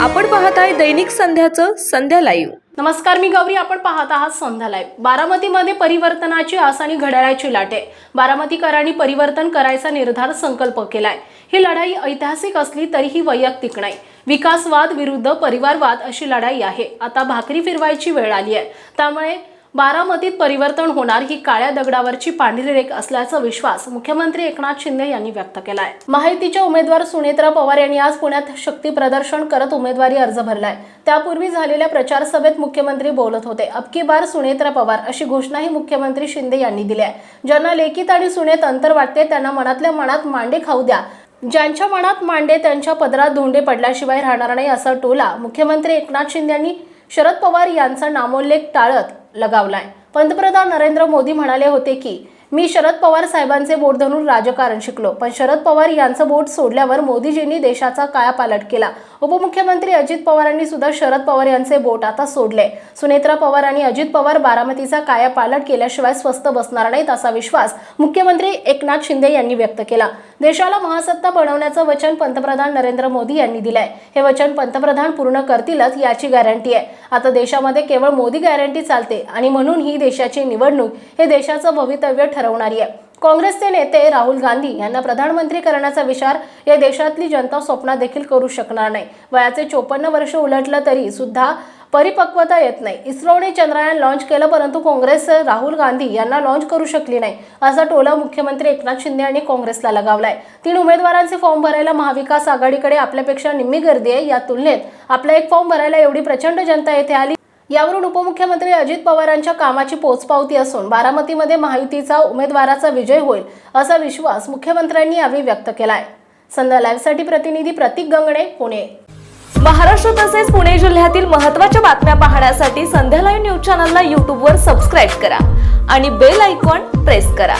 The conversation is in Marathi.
आपण पाहत आहे दैनिक संध्याचं संध्या लाईव्ह नमस्कार मी गौरी. आपण पाहत आहात संध्या लाईव्ह बारामतीमध्ये परिवर्तनाची आस आणि घड्याळाची लाट आहे. बारामतीकरांनी परिवर्तन करायचा निर्धार संकल्प केलाय. ही लढाई ऐतिहासिक असली तरीही वैयक्तिक नाही. विकासवाद विरुद्ध परिवारवाद अशी लढाई आहे. आता भाकरी फिरवायची वेळ आली आहे. त्यामुळे बारामतीत परिवर्तन होणार ही काळ्या दगडावरची पांढरी रेख असल्याचा विश्वास मुख्यमंत्री एकनाथ शिंदे यांनी व्यक्त केलाय. माहितीच्या उमेदवार सुनेत्रा पवार यांनी आज पुण्यात शक्ती प्रदर्शन करत उमेदवारी अर्ज भरलाय. त्यापूर्वी झालेल्या प्रचार सभेत मुख्यमंत्री बोलत होते. अबकी बार सुनेत्रा पवार अशी घोषणाही मुख्यमंत्री शिंदे यांनी दिली आहे ज्यांना लेखित आणि सुनेत अंतर वाटते त्यांना मनातल्या मनात मांडे खाऊ द्या. ज्यांच्या मनात मांडे त्यांच्या पदरात धोंडे पडल्याशिवाय राहणार नाही असा टोला मुख्यमंत्री एकनाथ शिंदे यांनी शरद पवार यांचा नामोल्लेख टाळत लगावलाय. पंतप्रधान नरेंद्र मोदी म्हणाले होते की मी शरद पवार साहेबांचे बोट धरून राजकारण शिकलो पण शरद पवार यांचं बोट सोडल्यावर मोदीजींनी देशाचा कायापालट केला. उपमुख्यमंत्री अजित पवारांनी सुद्धा शरद पवार यांचे बोट आता सोडले. सुनेत्रा पवार आणि अजित पवार बारामतीचा कायापालट केल्याशिवाय स्वस्त बसणार नाहीत असा विश्वास मुख्यमंत्री एकनाथ शिंदे यांनी व्यक्त केला. देशाला महासत्ता बनवण्याचं वचन पंतप्रधान नरेंद्र मोदी यांनी दिलंय. हे वचन पंतप्रधान पूर्ण करतीलच याची गॅरंटी आहे. आता देशामध्ये केवळ मोदी गॅरंटी चालते आणि म्हणून ही देशाची निवडणूक हे देशाचं भवितव्य ठरवणारी आहे. काँग्रेसचे नेते राहुल गांधी यांना प्रधानमंत्री करण्याचा विचार या देशातली जनता स्वप्नात देखील करू शकणार नाही. वयाचे चोपन्न वर्ष उलटलं तरी सुद्धा परिपक्वता येत नाही. इस्रोने चंद्रयान लॉन्च केलं परंतु काँग्रेस राहुल गांधी यांना लॉन्च करू शकली नाही असा टोला मुख्यमंत्री एकनाथ शिंदे यांनी काँग्रेसला लगावलाय. तीन उमेदवारांचे फॉर्म भरायला महाविकास आघाडीकडे आपल्यापेक्षा निम्मी गर्दी आहे. या तुलनेत आपला एक फॉर्म भरायला एवढी प्रचंड जनता येथे आली यावरून उपमुख्यमंत्री अजित पवारांच्या कामाची पोचपावती असून बारामतीमध्ये महायुतीचा उमेदवाराचा विजय होईल असा विश्वास मुख्यमंत्र्यांनी यावेळी व्यक्त केलाय. संध्या लाईव्हसाठी प्रतिनिधी प्रतीक गंगणे पुणे. महाराष्ट्र तसेच पुणे जिल्ह्यातील महत्त्वाच्या बातम्या पाहण्यासाठी संध्या लाईव्ह न्यूज चॅनलला यूट्यूबवर सबस्क्राईब करा आणि बेल आयकॉन प्रेस करा.